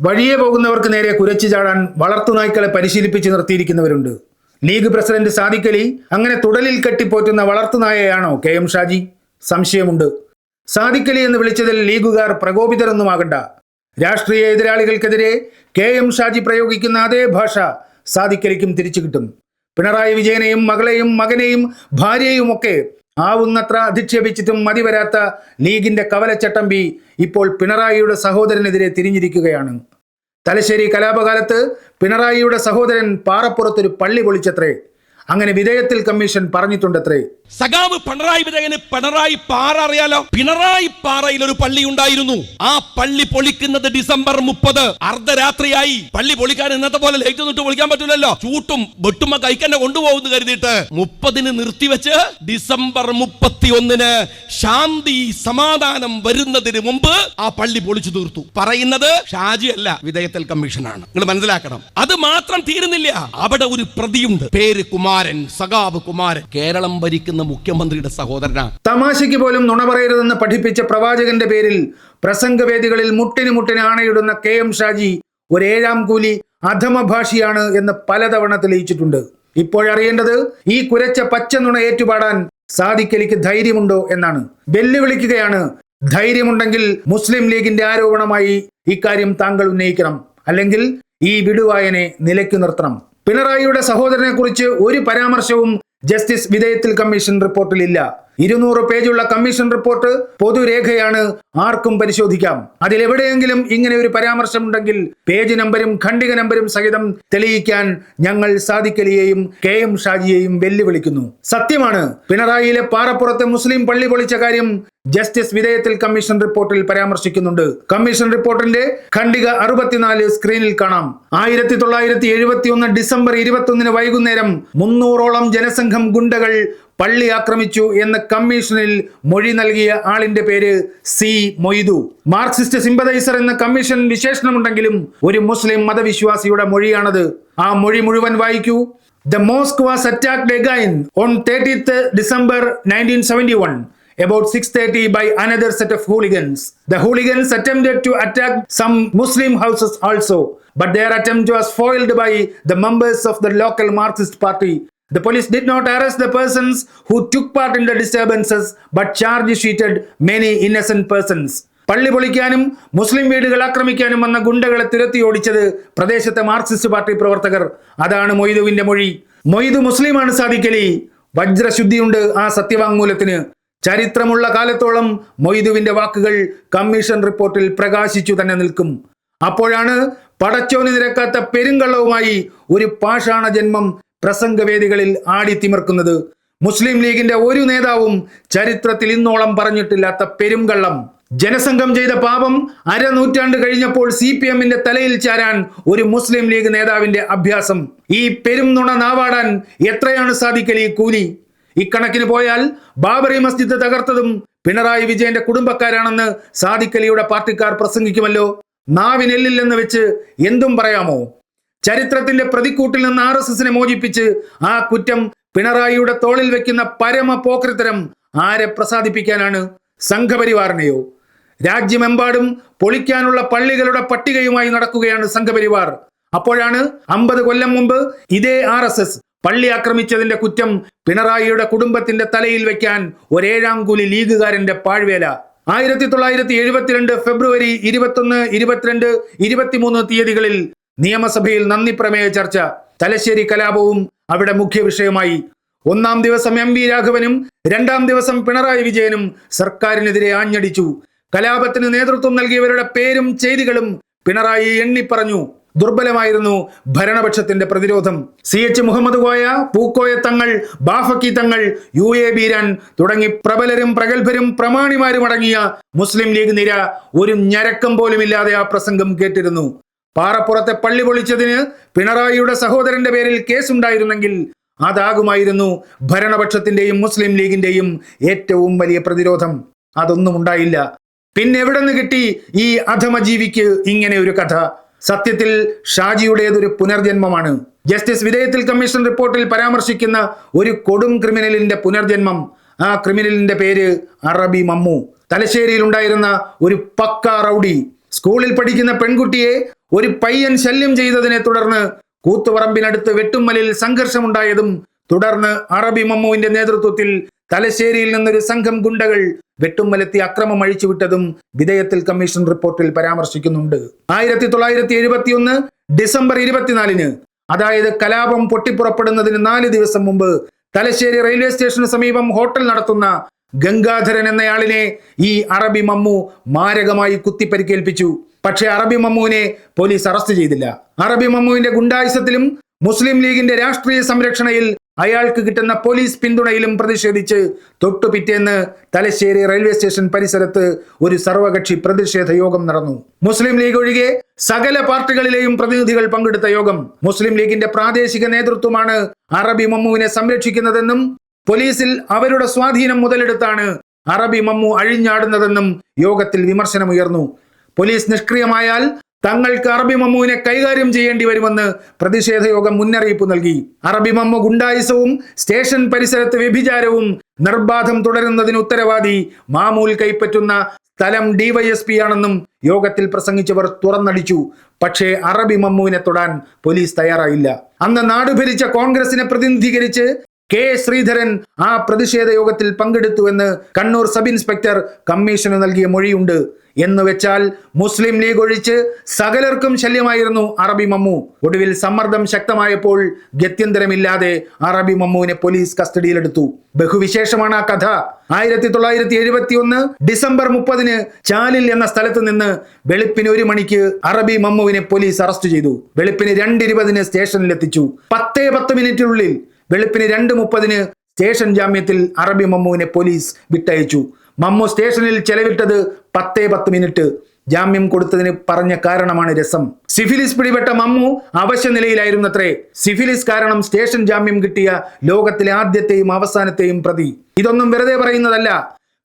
വഴിയെ പോകുന്നവർക്ക് നേരെ കുരച്ചു ചാടാൻ വളർത്തുനായ്ക്കളെ പരിശീലിപ്പിച്ച് നിർത്തിയിരിക്കുന്നവരുണ്ട്. ലീഗ് പ്രസിഡന്റ് സാദിഖലി അങ്ങനെ തുടലിൽ കെട്ടിപ്പോറ്റുന്ന വളർത്തുനായയാണോ കെ എം ഷാജി? സംശയമുണ്ട്. സാദിഖലി എന്ന് വിളിച്ചതിൽ ലീഗുകാർ പ്രകോപിതരൊന്നുമാകണ്ട രാഷ്ട്രീയ എതിരാളികൾക്കെതിരെ കെ എം ഷാജി പ്രയോഗിക്കുന്ന അതേ ഭാഷ സാദിക്കലിക്കും തിരിച്ചു കിട്ടും. പിണറായി വിജയനെയും മകളെയും മകനെയും ഭാര്യയും ഒക്കെ ആവുന്നത്ര അധിക്ഷേപിച്ചിട്ടും മതിവരാത്ത ലീഗിന്റെ കവലച്ചട്ടമ്പി ഇപ്പോൾ പിണറായിയുടെ സഹോദരനെതിരെ തിരിഞ്ഞിരിക്കുകയാണ്. തലശ്ശേരി കലാപകാലത്ത് പിണറായിയുടെ സഹോദരൻ പാറപ്പുറത്തൊരു പള്ളി പൊളിച്ചത്രേ. അങ്ങനെ വിധേയത്തിൽ കമ്മീഷൻ പറഞ്ഞിട്ടുണ്ടത്രേ. സഖാവ് പിണറായി വിജയന് പിണറായി പാറ അറിയാലോ? പിണറായി പാറയിൽ ഒരു പള്ളി ഉണ്ടായിരുന്നു. ആ പള്ളി പൊളിക്കുന്നത് ഡിസംബർ മുപ്പത്. അർദ്ധരാത്രിയായി. പള്ളി പൊളിക്കാൻ ഇന്നത്തെ പോലെ ലൈറ്റ് തൊട്ട് പൊളിക്കാൻ പറ്റില്ലല്ലോ ചൂട്ടും വെട്ടുമ്മ കൈക്കന്നെ കൊണ്ടുപോകുന്നു കരുതിയിട്ട് മുപ്പതിന് നിർത്തിവെച്ച് ഡിസംബർ മുപ്പത്തി ഒന്നിന് ശാന്തി സമാധാനം വരുന്നതിന് മുമ്പ് ആ പള്ളി പൊളിച്ചു തീർത്തു. പറയുന്നത് ഷാജി അല്ല വിധേയത്തിൽ കമ്മീഷനാണ്. നിങ്ങൾ മനസ്സിലാക്കണം. അത് മാത്രം തീരുന്നില്ല. അവിടെ ഒരു പ്രതിയുണ്ട്. പേര് കുമാരൻ സഖാവ് കുമാരൻ. കേരളം ഭരിക്കുന്ന മുഖ്യമന്ത്രിയുടെ സഹോദരനാണ്. തമാശയ്ക്ക് പോലും നുണ പറയരുതെന്ന് പഠിപ്പിച്ച പ്രവാചകന്റെ പേരിൽ പ്രസംഗവേദികളിൽ മുട്ടിന് മുട്ടിന് ആണയിടുന്ന കെ എം ഷാജി ഒരു ഏഴാം കൂലി അധമഭാഷിയാണ് എന്ന് പലതവണ തെളിയിച്ചിട്ടുണ്ട്. ഇപ്പോഴറിയേണ്ടത് ഈ കുരച്ച പച്ച നുണ ഏറ്റുപാടാൻ സാദിക്കലിക്ക് ധൈര്യമുണ്ടോ എന്നാണ്. വെല്ലുവിളിക്കുകയാണ്. ധൈര്യമുണ്ടെങ്കിൽ മുസ്ലിം ലീഗിന്റെ ആരോപണമായി ഇക്കാര്യം താങ്കൾ ഉന്നയിക്കണം. അല്ലെങ്കിൽ ഈ വിടുവായനെ നിലയ്ക്കു നിർത്തണം. പിണറായിയുടെ സഹോദരനെ കുറിച്ച് ഒരു പരാമർശവും ജസ്റ്റിസ് വിധേയത്തിൽ കമ്മീഷൻ റിപ്പോർട്ടിൽ ഇല്ല ഇരുന്നൂറ് പേജുള്ള കമ്മീഷൻ റിപ്പോർട്ട് പൊതുരേഖയാണ് ആർക്കും പരിശോധിക്കാം. അതിലെവിടെയെങ്കിലും ഇങ്ങനെ ഒരു പരാമർശമുണ്ടെങ്കിൽ പേജ് നമ്പരും ഖണ്ഡിക നമ്പരും സഹിതം തെളിയിക്കാൻ ഞങ്ങൾ സാദിക്കലിയെയും കെ എം ഷാജിയെയും വെല്ലുവിളിക്കുന്നു. സത്യമാണ് പിണറായിയിലെ പാറപ്പുറത്തെ മുസ്ലിം പള്ളി പൊളിച്ച കാര്യം ജസ്റ്റിസ് വിധേയത്തിൽ കമ്മീഷൻ റിപ്പോർട്ടിൽ പരാമർശിക്കുന്നുണ്ട്. കമ്മീഷൻ റിപ്പോർട്ടിന്റെ ഖണ്ഡിക അറുപത്തിനാല് സ്ക്രീനിൽ കാണാം. ആയിരത്തി തൊള്ളായിരത്തി എഴുപത്തി ഒന്ന് ഡിസംബർ ഇരുപത്തി വൈകുന്നേരം മുന്നൂറോളം ജനസംഘം ഗുണ്ടകൾ പള്ളി ആക്രമിച്ചു എന്ന് കമ്മീഷനിൽ മൊഴി നൽകിയ ആളിന്റെ പേര് സി മൊയ്തു മാർക്സിസ്റ്റ് സിമ്പതൈസർ എന്ന കമ്മീഷൻ വിശേഷണമുണ്ടെങ്കിലും ഒരു മുസ്ലിം മതവിശ്വാസിയുടെ മൊഴിയാണത് ആ മൊഴി മുഴുവൻ വായിക്കൂ the mosque was attacked again on thirtieth December nineteen seventy one about 6:30 by another set of hooligans. The hooligans attempted to attack some Muslim houses also, but their attempt was foiled by the members of the local Marxist party. The police did not arrest the persons who took part in the disturbances, but charge sheeted many innocent persons. പള്ളി പൊളിക്കാനും മുസ്ലിം വീടുകൾ ആക്രമിക്കാനും വന്ന ഗുണ്ടകളെ തുരത്തി ഓടിച്ചത് പ്രദേശത്തെ Marxist party പ്രവർത്തകർ. അതാണ് മൊയ്തുവിന്റെ മൊഴി. മൊയ്തു മുസ്ലിമാണ് സാധിക്കലി. വജ്രശുദ്ധിയുണ്ട് ആ സത്യവാങ്മൂലത്തിന്. ചരിത്രമുള്ള കാലത്തോളം മൊയ്തുവിന്റെ വാക്കുകൾ കമ്മീഷൻ റിപ്പോർട്ടിൽ പ്രകാശിച്ചു തന്നെ നിൽക്കും. അപ്പോഴാണ് പടച്ചോന് നിരക്കാത്ത പെരുങ്കള്ളവുമായി ഒരു പാഷാണ ജന്മം പ്രസംഗവേദികളിൽ ആടിത്തിമിർക്കുന്നത് മുസ്ലിം ലീഗിന്റെ ഒരു നേതാവും ചരിത്രത്തിൽ ഇന്നോളം പറഞ്ഞിട്ടില്ലാത്ത പെരുംകള്ളം. ജനസംഘം ചെയ്ത പാപം അരനൂറ്റാണ്ട് കഴിഞ്ഞപ്പോൾ സി പി എമ്മിന്റെ തലയിൽ ചാരാൻ ഒരു മുസ്ലിം ലീഗ് നേതാവിന്റെ അഭ്യാസം. ഈ പെരും നുണ നാവാടാൻ എത്രയാണ് സാധിക്കൽ ഈ കൂലി? ഇക്കണക്കിന് പോയാൽ ബാബറി മസ്ജിദ് തകർത്തതും പിണറായി വിജയന്റെ കുടുംബക്കാരാണെന്ന് സാദിക്കലിയുടെ പാർട്ടിക്കാർ പ്രസംഗിക്കുമല്ലോ. നാവിനെല്ലില്ലെന്ന് വെച്ച് എന്തും പറയാമോ? ചരിത്രത്തിന്റെ പ്രതിക്കൂട്ടിൽ നിന്ന് ആർ എസ് എസിനെ മോചിപ്പിച്ച് ആ കുറ്റം പിണറായിയുടെ തോളിൽ വെക്കുന്ന പരമ പോക്രിത്തരം ആരെ പ്രസാദിപ്പിക്കാനാണ് സംഘപരിവാറിനെയോ? രാജ്യമെമ്പാടും പൊളിക്കാനുള്ള പള്ളികളുടെ പട്ടികയുമായി നടക്കുകയാണ് സംഘപരിവാർ. അപ്പോഴാണ് അമ്പത് കൊല്ലം മുമ്പ് ഇതേ ആർ എസ് എസ് പള്ളി ആക്രമിച്ചതിന്റെ കുറ്റം പിണറായിയുടെ കുടുംബത്തിന്റെ തലയിൽ വെക്കാൻ ഒരേഴാം കൂലി ലീഗുകാരന്റെ പാഴ്വേല. ആയിരത്തി തൊള്ളായിരത്തി എഴുപത്തിരണ്ട് ഫെബ്രുവരി ഇരുപത്തൊന്ന് ഇരുപത്തിരണ്ട് ഇരുപത്തിമൂന്ന് തീയതികളിൽ നിയമസഭയിൽ നന്ദി പ്രമേയ ചർച്ച തലശ്ശേരി കലാപവും അവിടെ മുഖ്യ വിഷയമായി. ഒന്നാം ദിവസം എം വി രാഘവനും രണ്ടാം ദിവസം പിണറായി വിജയനും സർക്കാരിനെതിരെ ആഞ്ഞടിച്ചു. കലാപത്തിന് നേതൃത്വം നൽകിയവരുടെ പേരും ചെയ്തികളും പിണറായി എണ്ണി പറഞ്ഞു ദുർബലമായിരുന്നു ഭരണപക്ഷത്തിന്റെ പ്രതിരോധം. C H Muhammad Koya Pookoya Thangal Bafaqi Thangal U A Beeran തുടങ്ങി പ്രബലരും പ്രഗത്ഭരും പ്രമാണിമാരും അടങ്ങിയ മുസ്ലിം ലീഗ് നിര ഒരു ഞരക്കം പോലുമില്ലാതെ ആ പ്രസംഗം കേട്ടിരുന്നു. പാറപ്പുറത്തെ പള്ളി പൊളിച്ചതിന് പിണറായിയുടെ സഹോദരന്റെ പേരിൽ കേസുണ്ടായിരുന്നെങ്കിൽ അതാകുമായിരുന്നു ഭരണപക്ഷത്തിന്റെയും മുസ്ലിം ലീഗിന്റെയും ഏറ്റവും വലിയ പ്രതിരോധം. അതൊന്നും ഉണ്ടായില്ല. പിന്നെ എവിടെ നിന്ന് കിട്ടി ഈ അധമജീവിക്ക് ഇങ്ങനെ ഒരു കഥ? സത്യത്തിൽ ഷാജിയുടേതൊരു പുനർജന്മമാണ്. ജസ്റ്റിസ് വിധേയത്തിൽ കമ്മീഷൻ റിപ്പോർട്ടിൽ പരാമർശിക്കുന്ന ഒരു കൊടും ക്രിമിനലിന്റെ പുനർജന്മം. ആ ക്രിമിനലിന്റെ പേര് അറബി മമ്മു. തലശ്ശേരിയിൽ ഉണ്ടായിരുന്ന ഒരു പക്ക റൗഡി. സ്കൂളിൽ പഠിക്കുന്ന പെൺകുട്ടിയെ ഒരു പയ്യൻ ശല്യം ചെയ്തതിനെ തുടർന്ന് കൂത്തുപറമ്പിനടുത്ത് വെട്ടുമ്മലിൽ സംഘർഷമുണ്ടായതും തുടർന്ന് അറബി മമ്മുവിന്റെ നേതൃത്വത്തിൽ തലശ്ശേരിയിൽ നിന്നൊരു സംഘം ഗുണ്ടകൾ വെട്ടുമ്മലെത്തി അക്രമം അഴിച്ചുവിട്ടതും വിധേയത്തിൽ കമ്മീഷൻ റിപ്പോർട്ടിൽ പരാമർശിക്കുന്നുണ്ട്. ആയിരത്തി തൊള്ളായിരത്തി എഴുപത്തിയൊന്ന് ഡിസംബർ ഇരുപത്തിനാലിന് അതായത് കലാപം പൊട്ടിപ്പുറപ്പെടുന്നതിന് നാല് ദിവസം മുമ്പ് തലശ്ശേരി റെയിൽവേ സ്റ്റേഷന് സമീപം ഹോട്ടൽ നടത്തുന്ന ഗംഗാധരൻ എന്നയാളിനെ ഈ അറബി മമ്മു മാരകമായി കുത്തിപ്പരിക്കേൽപ്പിച്ചു. പക്ഷേ അറബി മമ്മുവിനെ പോലീസ് അറസ്റ്റ് ചെയ്തില്ല. അറബി മമ്മുവിന്റെ ഗുണ്ടായുസത്തിലും മുസ്ലിം ലീഗിന്റെ രാഷ്ട്രീയ സംരക്ഷണയിൽ അയാൾക്ക് കിട്ടുന്ന പോലീസ് പിന്തുണയിലും പ്രതിഷേധിച്ച് തൊട്ടു പിറ്റേന്ന് തലശ്ശേരി റെയിൽവേ സ്റ്റേഷൻ പരിസരത്ത് ഒരു സർവകക്ഷി പ്രതിഷേധ യോഗം നടന്നു. മുസ്ലിം ലീഗ് ഒഴികെ സകല പാർട്ടികളിലെയും പ്രതിനിധികൾ പങ്കെടുത്ത യോഗം. മുസ്ലിം ലീഗിന്റെ പ്രാദേശിക നേതൃത്വമാണ് അറബി മമ്മുവിനെ സംരക്ഷിക്കുന്നതെന്നും പോലീസിൽ അവരുടെ സ്വാധീനം മുതലെടുത്താണ് അറബി മമ്മു അഴിഞ്ഞാടുന്നതെന്നും യോഗത്തിൽ വിമർശനമുയർന്നു. പോലീസ് നിഷ്ക്രിയമായാൽ തങ്ങൾക്ക് അറബി മമ്മുവിനെ കൈകാര്യം ചെയ്യേണ്ടി വരുമെന്ന് പ്രതിഷേധ യോഗം മുന്നറിയിപ്പ് നൽകി. അറബി മമ്മു ഗുണ്ടായുസവും സ്റ്റേഷൻ പരിസരത്ത് വ്യഭിചാരവും നിർബാധം തുടരുന്നതിന് ഉത്തരവാദി മാമൂൽ കൈപ്പറ്റുന്ന സ്ഥലം ഡിവൈഎസ്പി ആണെന്നും യോഗത്തിൽ പ്രസംഗിച്ചവർ തുറന്നടിച്ചു. പക്ഷേ അറബി മമ്മുവിനെ തൊടാൻ പോലീസ് തയ്യാറായില്ല. അന്ന് നാടുഭരിച്ച കോൺഗ്രസിനെ പ്രതിനിധീകരിച്ച് കെ ശ്രീധരൻ ആ പ്രതിഷേധ യോഗത്തിൽ പങ്കെടുത്തുവെന്ന് കണ്ണൂർ സബ് ഇൻസ്പെക്ടർ കമ്മീഷന് നൽകിയ മൊഴിയുണ്ട്. എന്ന് വെച്ചാൽ മുസ്ലിം ലീഗ് ഒഴിച്ച് സകലർക്കും ശല്യമായിരുന്നു അറബി മമ്മു. ഒടുവിൽ സമ്മർദ്ദം ശക്തമായപ്പോൾ ഗത്യന്തരമില്ലാതെ അറബി മമ്മുവിനെ പോലീസ് കസ്റ്റഡിയിലെടുത്തു. ബഹുവിശേഷമാണ് ആ കഥ. ആയിരത്തി തൊള്ളായിരത്തി എഴുപത്തി ഒന്ന് ഡിസംബർ മുപ്പതിന് ചാലിൽ എന്ന സ്ഥലത്ത് നിന്ന് വെളുപ്പിന് ഒരു മണിക്ക് അറബി മമ്മുവിനെ പോലീസ് അറസ്റ്റ് ചെയ്തു. വെളുപ്പിന് രണ്ടിരുപതിന് സ്റ്റേഷനിലെത്തിച്ചു. പത്തേ പത്ത് മിനിറ്റിനുള്ളിൽ വെളുപ്പിന് രണ്ട് മുപ്പതിന് സ്റ്റേഷൻ ജാമ്യത്തിൽ അറബി മമ്മുവിനെ പോലീസ് വിട്ടയച്ചു. മമ്മു സ്റ്റേഷനിൽ ചെലവിട്ടത് പത്തേ പത്ത് മിനിറ്റ്. ജാമ്യം കൊടുത്തതിന് പറഞ്ഞ കാരണമാണ് രസം. സിഫിലിസ് പിടിപെട്ട മമ്മു അവശ്യ നിലയിലായിരുന്നത്രേ. സിഫിലിസ് കാരണം സ്റ്റേഷൻ ജാമ്യം കിട്ടിയ ലോകത്തിലെ ആദ്യത്തെയും അവസാനത്തെയും പ്രതി. ഇതൊന്നും വെറുതെ പറയുന്നതല്ല.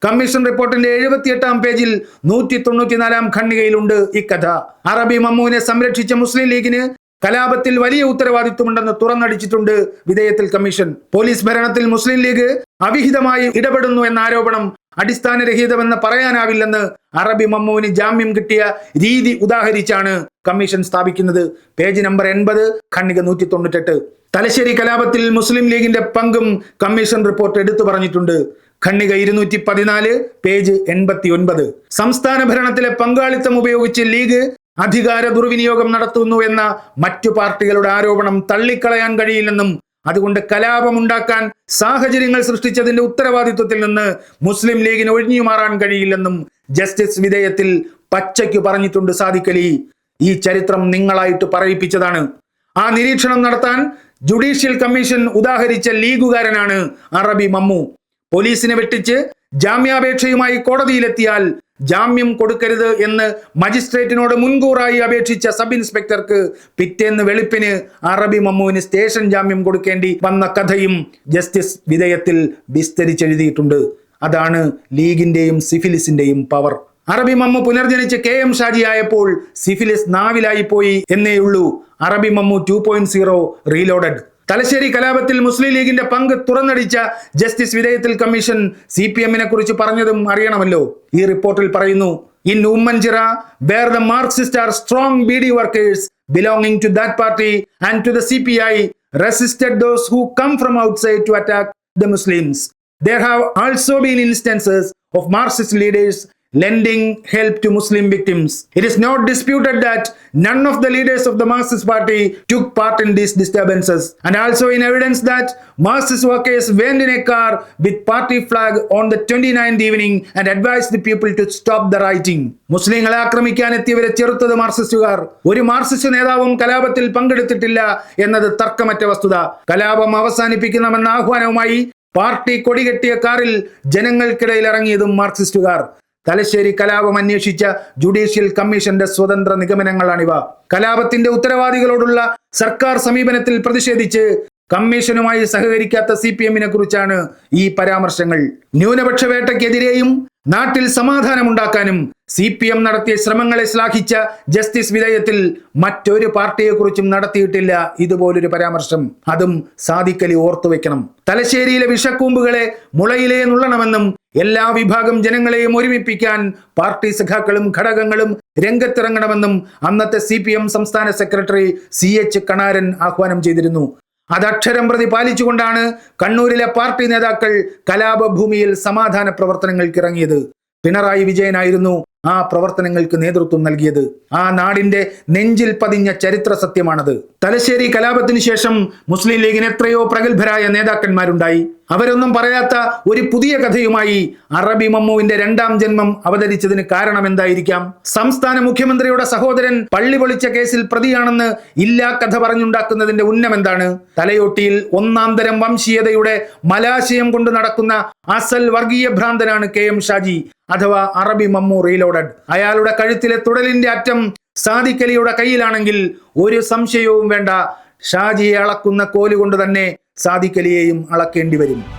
കമ്മീഷൻ റിപ്പോർട്ടിന്റെ എഴുപത്തിയെട്ടാം പേജിൽ നൂറ്റി തൊണ്ണൂറ്റിനാലാം ഖണ്ഡികയിലുണ്ട് ഇക്കഥ അറബി മമ്മുവിനെ സംരക്ഷിച്ച മുസ്ലിം ലീഗിന് കലാപത്തിൽ വലിയ ഉത്തരവാദിത്വമുണ്ടെന്ന് തുറന്നടിച്ചിട്ടുണ്ട് വിധേയത്തിൽ കമ്മീഷൻ. പോലീസ് ഭരണത്തിൽ മുസ്ലിം ലീഗ് അവിഹിതമായി ഇടപെടുന്നു എന്ന ആരോപണം അടിസ്ഥാനരഹിതമെന്ന് പറയാനാവില്ലെന്ന് അറബി മമ്മുവിന് ജാമ്യം കിട്ടിയ രീതി ഉദാഹരിച്ചാണ് കമ്മീഷൻ സ്ഥാപിക്കുന്നത്. പേജ് നമ്പർ എൺപത് ഖണ്ഡിക നൂറ്റി തൊണ്ണൂറ്റെട്ട് തലശ്ശേരി കലാപത്തിൽ മുസ്ലിം ലീഗിന്റെ പങ്കും കമ്മീഷൻ റിപ്പോർട്ട് എടുത്തു പറഞ്ഞിട്ടുണ്ട്. ഖണ്ഡിക ഇരുന്നൂറ്റി പതിനാല് പേജ് എൺപത്തി ഒൻപത് സംസ്ഥാന ഭരണത്തിലെ പങ്കാളിത്തം ഉപയോഗിച്ച് ലീഗ് അധികാര ദുർവിനിയോഗം നടത്തുന്നു എന്ന മറ്റു പാർട്ടികളുടെ ആരോപണം തള്ളിക്കളയാൻ കഴിയില്ലെന്നും അതുകൊണ്ട് കലാപമുണ്ടാക്കാൻ സാഹചര്യങ്ങൾ സൃഷ്ടിച്ചതിന്റെ ഉത്തരവാദിത്വത്തിൽ നിന്ന് മുസ്ലിം ലീഗിന് ഒഴിഞ്ഞു മാറാൻ കഴിയില്ലെന്നും ജസ്റ്റിസ് വിധേയത്തിൽ പച്ചയ്ക്ക് പറഞ്ഞിട്ടുണ്ട് സാദിഖലി ഈ ചരിത്രം നിങ്ങളായിട്ട് പറയിപ്പിച്ചതാണ്. ആ നിരീക്ഷണം നടത്താൻ ജുഡീഷ്യൽ കമ്മീഷൻ ഉദാഹരിച്ച ലീഗുകാരനാണ് അറബി മമ്മു. പോലീസിനെ വെട്ടിച്ച് ജാമ്യാപേക്ഷയുമായി കോടതിയിലെത്തിയാൽ ജാമ്യം കൊടുക്കരുത് എന്ന് മജിസ്ട്രേറ്റിനോട് മുൻകൂറായി അപേക്ഷിച്ച സബ് ഇൻസ്പെക്ടർക്ക് പിറ്റേന്ന് വെളുപ്പിന് അറബി മമ്മുവിന് സ്റ്റേഷൻ ജാമ്യം കൊടുക്കേണ്ടി വന്ന കഥയും ജസ്റ്റിസ് വിധേയത്തിൽ വിസ്തരിച്ചെഴുതിയിട്ടുണ്ട്. അതാണ് ലീഗിന്റെയും സിഫിലിസിന്റെയും പവർ. അറബി മമ്മു പുനർജനിച്ച് കെ എം ഷാജി ആയപ്പോൾ സിഫിലിസ് നാവിലായി പോയി എന്നേയുള്ളൂ. Arabi Mammu two point zero reloaded. Thalassery കലാപത്തിൽ മുസ്ലിം ലീഗിന്റെ പങ്ക് തുറന്നടിച്ച ജസ്റ്റിസ് വിധേയത്തിൽ കമ്മീഷൻ സി പി എമ്മിനെ കുറിച്ച് പറഞ്ഞതും അറിയണമല്ലോ. ഈ റിപ്പോർട്ടിൽ പറയുന്നു in Ummanchira where the Marxist are strong beedi workers belonging to that party and to the C P I resisted those who come from outside to attack the Muslims There have also been instances of Marxist leaders lending help to Muslim victims. It is not disputed that none of the leaders of the Marxist party took part in these disturbances, and also in evidence that Marxist workers went in a car with party flag on the 29th evening and advised the people to stop the rioting. മുസ്ലിങ്ങളെ ആക്രമിക്കാൻ എത്തിയവരെ ചെറുത്തത് മാർസിസ്റ്റുകാർ ഒരു Marxist നേതാവും കലാപത്തിൽ പങ്കെടുത്തിട്ടില്ല എന്നത് തർക്കമറ്റ വസ്തുത കലാപം അവസാനിപ്പിക്കണമെന്ന ആഹ്വാനവുമായി party കൊടികെട്ടിയ കാറിൽ ജനങ്ങൾക്കിടയിൽ ഇറങ്ങിയതും മാർക്സിസ്റ്റുകാർ തലശ്ശേരി കലാപം അന്വേഷിച്ച ജുഡീഷ്യൽ കമ്മീഷന്റെ സ്വതന്ത്ര നിഗമനങ്ങളാണിവ. കലാപത്തിന്റെ ഉത്തരവാദികളോടുള്ള സർക്കാർ സമീപനത്തിൽ പ്രതിഷേധിച്ച് കമ്മീഷനുമായി സഹകരിക്കാത്ത സി പി എമ്മിനെ കുറിച്ചാണ് ഈ പരാമർശങ്ങൾ. ന്യൂനപക്ഷ വേട്ടയ്ക്കെതിരെയും നാട്ടിൽ സമാധാനമുണ്ടാക്കാനും സി പി എം നടത്തിയ ശ്രമങ്ങളെ ശ്ലാഘിച്ച ജസ്റ്റിസ് വിധേയത്തിൽ മറ്റൊരു പാർട്ടിയെക്കുറിച്ചും നടത്തിയിട്ടില്ല ഇതുപോലൊരു പരാമർശം. അതും സാധിക്കലി ഓർത്തുവെക്കണം. തലശ്ശേരിയിലെ വിഷക്കൂമ്പുകളെ മുളയിലേ നുള്ളണമെന്നും എല്ലാ വിഭാഗം ജനങ്ങളെയും ഒരുമിപ്പിക്കാൻ പാർട്ടി സഖാക്കളും ഘടകങ്ങളും രംഗത്തിറങ്ങണമെന്നും അന്നത്തെ സി പി എം സംസ്ഥാന സെക്രട്ടറി സി എച്ച് കണാരൻ ആഹ്വാനം ചെയ്തിരുന്നു. അത് അക്ഷരം പ്രതി പാലിച്ചുകൊണ്ടാണ് കണ്ണൂരിലെ പാർട്ടി നേതാക്കൾ കലാപഭൂമിയിൽ സമാധാന പ്രവർത്തനങ്ങൾക്ക് ഇറങ്ങിയത് പിണറായി വിജയനായിരുന്നു ആ പ്രവർത്തനങ്ങൾക്ക് നേതൃത്വം നൽകിയത്. ആ നാടിന്റെ നെഞ്ചിൽ പതിഞ്ഞ ചരിത്ര സത്യമാണത്. തലശ്ശേരി കലാപത്തിനു ശേഷം മുസ്ലിം ലീഗിന് എത്രയോ പ്രഗത്ഭരായ നേതാക്കന്മാരുണ്ടായി. അവരൊന്നും പറയാത്ത ഒരു പുതിയ കഥയുമായി അറബി മമ്മുവിന്റെ രണ്ടാം ജന്മം അവതരിച്ചതിന് കാരണം എന്തായിരിക്കാം? സംസ്ഥാന മുഖ്യമന്ത്രിയുടെ സഹോദരൻ പള്ളി പൊളിച്ച കേസിൽ പ്രതിയാണെന്ന് ഇല്ലാ കഥ പറഞ്ഞുണ്ടാക്കുന്നതിന്റെ ഉന്നം എന്താണ്? തലയോട്ടിയിൽ ഒന്നാം തരം വംശീയതയുടെ മലാശയം കൊണ്ട് നടക്കുന്ന അസൽ വർഗീയ ഭ്രാന്തനാണ് കെ എം ഷാജി അഥവാ അറബി മമ്മു റീലോഡഡ്. അയാളുടെ കഴുത്തിലെ തുടലിന്റെ അറ്റം സാദിഖലിയുടെ കയ്യിലാണെങ്കിൽ ഒരു സംശയവും വേണ്ട. ഷാജിയെ അളക്കുന്ന കോലുകൊണ്ട് തന്നെ സാദിഖലിയെയും അളക്കേണ്ടി വരും.